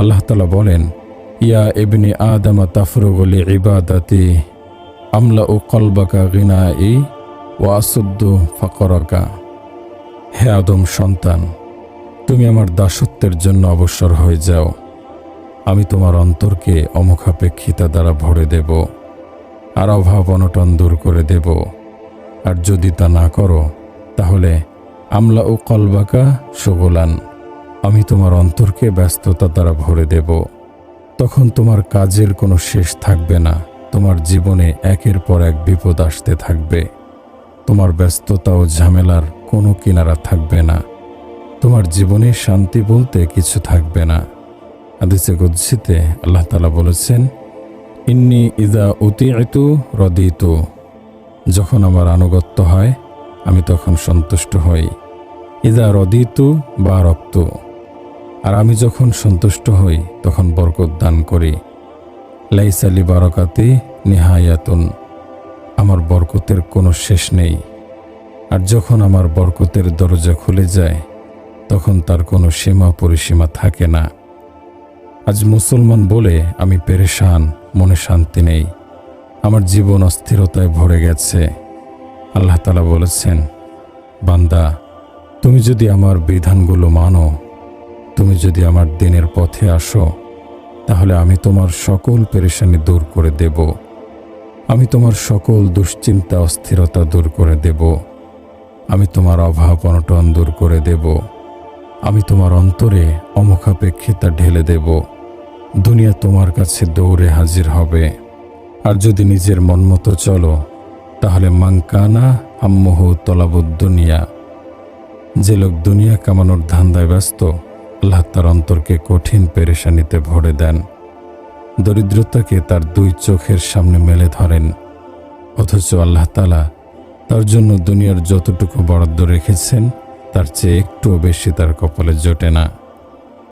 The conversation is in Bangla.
আল্লাহ তালা বলেন, ইয়া ইবনি আদমা তাফরুগলি ইবাদাতি আমলা ও কলবাকা গিনা ই ও আসুদ্দু ফকরকা। হে আদম সন্তান, তুমি আমার দাসত্বের জন্য অবসর হয়ে যাও। আমি তোমার অন্তরকে অমুখাপেক্ষিতা দ্বারা ভরে দেব আর অভাব অনটন দূর করে দেব। আর যদি তা না করো, তাহলে আমলা ও কলবাকা সগোলান। আমি তোমার অন্তরকে ব্যস্ততা দ্বারা ভরে দেব। তখন তোমার কাজের কোনো শেষ থাকবে না। তোমার জীবনে একের পর এক বিপদ আসতে থাকবে। তোমার ব্যস্ততা ও ঝামেলার কোনো কিনারা থাকবে না। তোমার জীবনে শান্তি বলতে কিছু থাকবে না। আদিসে গজ্জিতে আল্লাহ তালা বলেছেন, ইন্নি ইদা অতি এতু রদিত। যখন আমার আনুগত্য হয়, আমি তখন সন্তুষ্ট হই। ইদা রদিতু বা রক্ত। আর আমি যখন সন্তুষ্ট হই, তখন বরকত দান করি। লাইসালি বারকাতি নিহায়াতুন। আমার বরকতের কোনো শেষ নেই। আর যখন আমার বরকতের দরজা খুলে যায়, তখন তার কোনো সীমা পরিসীমা থাকে না। আজ মুসলমান বলে আমি পেরেশান, মনে শান্তি নেই। আমার জীবন অস্থিরতায় ভরে গেছে। আল্লাহ তালা বলেছেন, বান্দা, তুমি যদি আমার বিধানগুলো মানো যদি আমার দিনের পথে আসো, তাহলে আমি তোমার সকল পেরেশানি দূর করে দেব। আমি তোমার সকল দুশ্চিন্তা, অস্থিরতা দূর করে দেব। আমি তোমার অভাব, অনটন দূর করে দেব। আমি তোমার অন্তরে অমুখাপেক্ষিতা ঢেলে দেব। দুনিয়া তোমার কাছে দৌড়ে হাজির হবে। আর যদি নিজের মন মতো চলো, তাহলে মাংকানা আম্মহ তলাবুদ্দুনিয়া যে লোক দুনিয়া কামানোর ধান্দায় ব্যস্ত আল্লাহ তার অন্তরকে কঠিন পেরেশানিতে ভরে দেন। দরিদ্রতাকে তার দুই চোখের সামনে মেলে ধরেন। অথচ আল্লাহ তালা তার জন্য দুনিয়ার যতটুকু বরাদ্দ রেখেছেন, তার চেয়ে একটুও বেশি তার কপালে জোটে না।